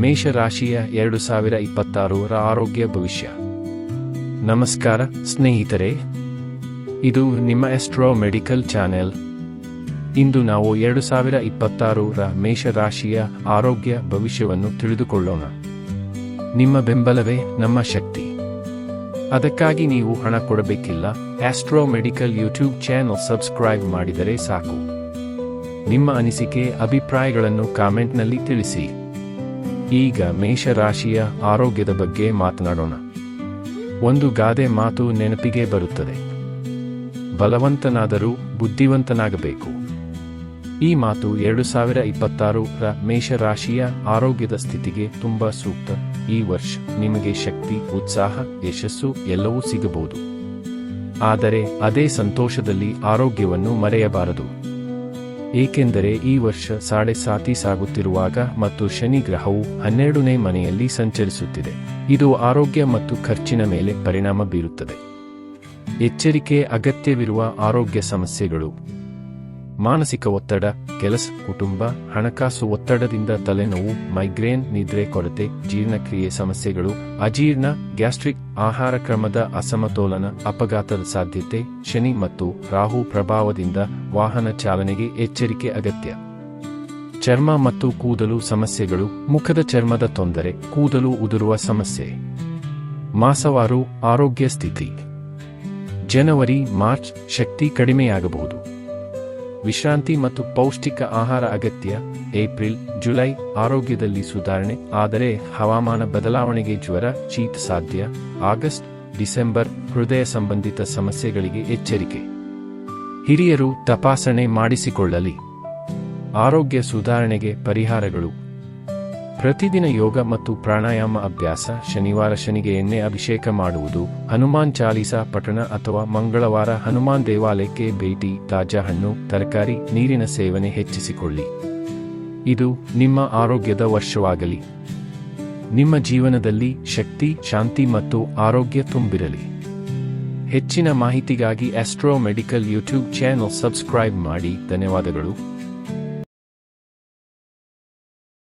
ಮೇಷರಾಶಿಯ ಎರಡು ಸಾವಿರ ಇಪ್ಪತ್ತಾರರ ಆರೋಗ್ಯ ಭವಿಷ್ಯ. ನಮಸ್ಕಾರ, ಸ್ನೇಹಿತರೆ. ಇದು ನಿಮ್ಮ ಎಸ್ಟ್ರೋ ಮೆಡಿಕಲ್ ಚಾನೆಲ್ ಇಂದು ನಾವು ಎರಡು ಸಾವಿರ ಇಪ್ಪತ್ತಾರರ ಮೇಷರಾಶಿಯ ಆರೋಗ್ಯ ಭವಿಷ್ಯವನ್ನು ತಿಳಿದುಕೊಳ್ಳೋಣ. ನಿಮ್ಮ ಬೆಂಬಲವೇ ನಮ್ಮ ಶಕ್ತಿ. ಅದಕ್ಕಾಗಿ ನೀವು ಹಣ ಕೊಡಬೇಕಿಲ್ಲ Astro medical YouTube channel subscribe ಮಾಡಿದರೆ ಸಾಕು. ನಿಮ್ಮ ಅನಿಸಿಕೆ, ಅಭಿಪ್ರಾಯಗಳನ್ನು ಕಾಮೆಂಟ್ನಲ್ಲಿ ತಿಳಿಸಿ. ಈಗ ಮೇಷರಾಶಿಯ ಆರೋಗ್ಯದ ಬಗ್ಗೆ ಮಾತನಾಡೋಣ. ಒಂದು ಗಾದೆ ಮಾತು ನೆನಪಿಗೆ ಬರುತ್ತದೆ. ಬಲವಂತನಾದರೂ ಬುದ್ಧಿವಂತನಾಗಬೇಕು. ಈ ಮಾತು ಎರಡು ಸಾವಿರ ಇಪ್ಪತ್ತಾರರ ಮೇಷರಾಶಿಯ ಆರೋಗ್ಯದ ಸ್ಥಿತಿಗೆ ತುಂಬ ಸೂಕ್ತ. ಈ ವರ್ಷ ನಿಮಗೆ ಶಕ್ತಿ, ಉತ್ಸಾಹ, ಯಶಸ್ಸು ಎಲ್ಲವೂ ಸಿಗಬಹುದು. ಆದರೆ ಅದೇ ಸಂತೋಷದಲ್ಲಿ ಆರೋಗ್ಯವನ್ನು ಮರೆಯಬಾರದು. ಏಕೆಂದರೆ ಈ ವರ್ಷ ಸಾಡೆ ಸಾತಿ ಸಾಗುತ್ತಿರುವಾಗ ಮತ್ತು ಶನಿ ಗ್ರಹವು ಹನ್ನೆರಡನೇ ಮನೆಯಲ್ಲಿ ಸಂಚರಿಸುತ್ತಿದೆ. ಇದು ಆರೋಗ್ಯ ಮತ್ತು ಖರ್ಚಿನ ಮೇಲೆ ಪರಿಣಾಮ ಬೀರುತ್ತದೆ. ಎಚ್ಚರಿಕೆ ಅಗತ್ಯವಿರುವ ಆರೋಗ್ಯ ಸಮಸ್ಯೆಗಳು. ಮಾನಸಿಕ ಒತ್ತಡ, ಕೆಲಸ, ಕುಟುಂಬ, ಹಣಕಾಸು ಒತ್ತಡದಿಂದ ತಲೆನೋವು, ಮೈಗ್ರೇನ್, ನಿದ್ರೆ, ಕೊರತೆ, ಜೀರ್ಣಕ್ರಿಯೆ ಸಮಸ್ಯೆಗಳು, ಅಜೀರ್ಣ, ಗ್ಯಾಸ್ಟ್ರಿಕ್, ಆಹಾರ ಕ್ರಮದ ಅಸಮತೋಲನ, ಅಪಘಾತದ ಸಾಧ್ಯತೆ, ಶನಿ ಮತ್ತು ರಾಹು ಪ್ರಭಾವದಿಂದ ವಾಹನ ಚಾಲನೆಗೆ ಎಚ್ಚರಿಕೆ ಅಗತ್ಯ. ಚರ್ಮ ಮತ್ತು ಕೂದಲು ಸಮಸ್ಯೆಗಳು, ಮುಖದ ಚರ್ಮದ ತೊಂದರೆ, ಕೂದಲು ಉದುರುವ ಸಮಸ್ಯೆ. ಮಾಸವಾರು ಆರೋಗ್ಯ ಸ್ಥಿತಿ. ಜನವರಿ, ಮಾರ್ಚ್, ಶಕ್ತಿ ಕಡಿಮೆಯಾಗಬಹುದು. ವಿಶ್ರಾಂತಿ ಮತ್ತು ಪೌಷ್ಟಿಕ ಆಹಾರ ಅಗತ್ಯ, ಏಪ್ರಿಲ್, ಜುಲೈ, ಆರೋಗ್ಯದಲ್ಲಿ ಸುಧಾರಣೆ, ಆದರೆ ಹವಾಮಾನ ಬದಲಾವಣೆಗೆ ಜ್ವರ ಚೀತ್ ಸಾಧ್ಯ, ಆಗಸ್ಟ್, ಡಿಸೆಂಬರ್, ಹೃದಯ ಸಂಬಂಧಿತ ಸಮಸ್ಯೆಗಳಿಗೆ ಎಚ್ಚರಿಕೆ. ಹಿರಿಯರು ತಪಾಸಣೆ ಮಾಡಿಸಿಕೊಳ್ಳಲಿ. ಆರೋಗ್ಯ ಸುಧಾರಣೆಗೆ ಪರಿಹಾರಗಳು. ಪ್ರತಿದಿನ ಯೋಗ ಮತ್ತು ಪ್ರಾಣಾಯಾಮ ಅಭ್ಯಾಸ, ಶನಿವಾರ ಶನಿಗೆ ಎಣ್ಣೆ ಅಭಿಷೇಕ ಮಾಡುವುದು, ಹನುಮಾನ್ ಚಾಲೀಸಾ ಪಠಣ ಅಥವಾ ಮಂಗಳವಾರ ಹನುಮಾನ್ ದೇವಾಲಯಕ್ಕೆ ಭೇಟಿ, ತಾಜಾ ಹಣ್ಣು, ತರಕಾರಿ, ನೀರಿನ ಸೇವನೆ ಹೆಚ್ಚಿಸಿಕೊಳ್ಳಿ. ಇದು ನಿಮ್ಮ ಆರೋಗ್ಯದ ವರ್ಷವಾಗಲಿ. ನಿಮ್ಮ ಜೀವನದಲ್ಲಿ ಶಕ್ತಿ, ಶಾಂತಿ ಮತ್ತು ಆರೋಗ್ಯ ತುಂಬಿರಲಿ. ಹೆಚ್ಚಿನ ಮಾಹಿತಿಗಾಗಿ Astro medical YouTube channel subscribe ಮಾಡಿ. ಧನ್ಯವಾದಗಳು.